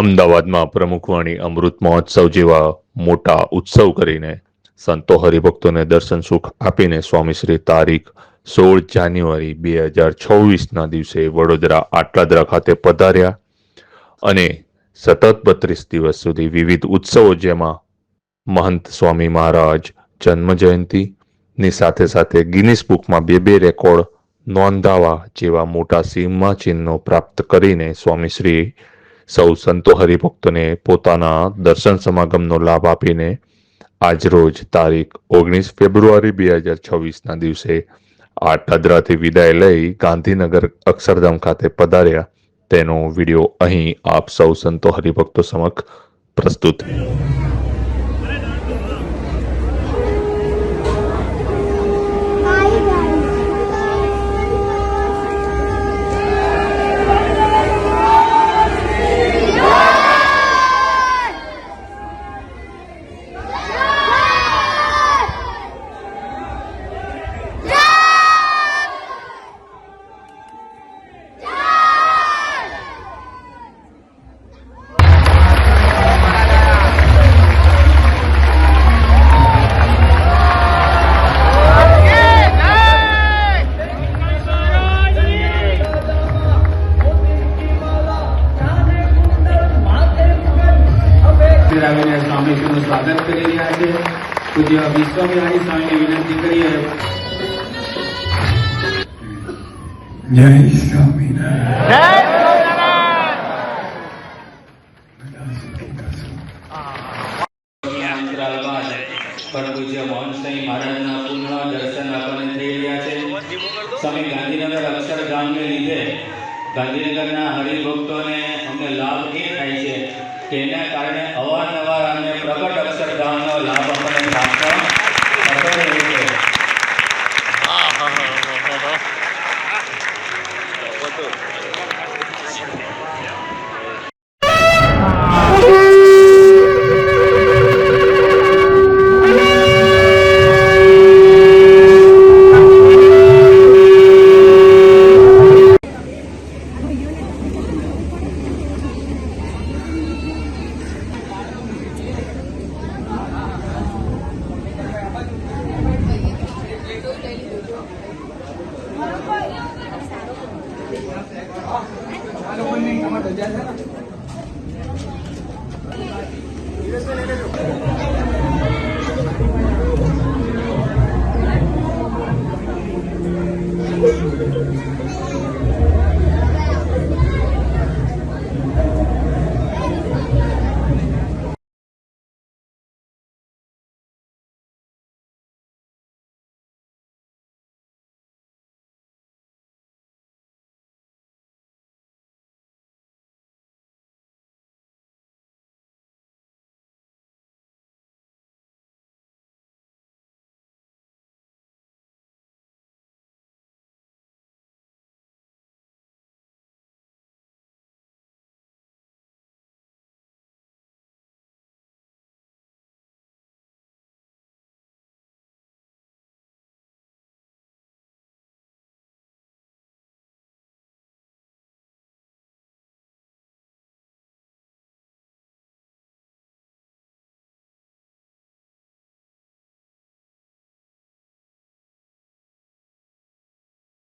અમદાવાદમાં પ્રમુખવાણી અમૃત મહોત્સવ જેવા મોટા ઉત્સવ કરીને સંતો હરિભક્તોને દર્શન સુખ આપીને સ્વામીશ્રી તારીખ સોળ જાન્યુઆરી બે હજાર છવ્વીસના દિવસે વડોદરા આટલાદરા ખાતે પધાર્યા અને સતત બત્રીસ દિવસ સુધી વિવિધ ઉત્સવો જેમાં મહંત સ્વામી મહારાજ જન્મ જયંતિની સાથે સાથે ગિનિસ બુકમાં બે બે રેકોર્ડ નોંધાવા જેવા મોટા સીમા ચિહ્નો પ્રાપ્ત કરીને સ્વામીશ્રી સૌ સંતો હરિભક્તોને પોતાના દર્શન સમાગમનો લાભ આપીને આજરોજ તારીખ ઓગણીસ ફેબ્રુઆરી બે હજાર છવ્વીસના દિવસે આટાદરાથી વિદાય લઈ ગાંધીનગર અક્ષરધામ ખાતે પધાર્યા. તેનો વીડિયો અહીં આપ સૌ સંતો હરિભક્તો સમક્ષ પ્રસ્તુત આવીને સ્વામીજીનું સ્વાગત કરી રહ્યા છે. પૂજ્ય વિશ્વવિહારી સ્વામીને વિનંતી કરીએ. જય સ્વામિનારાયણ. અંતરાલ બાદ પરમ પૂજ્ય મોહનસિંહ મહારાજના પુનઃ દર્શન આપણને થઈ રહ્યા છે સ્વામી ગાંધીનગર અક્ષરધામને લીધે ગાંધીનગરના હરિભક્તોને અમને લાભ એ થાય છે એના કારણે અવારનવાર અમને પ્રગટ અક્ષરધામનો લાભ અમને પ્રાપ્ત છે.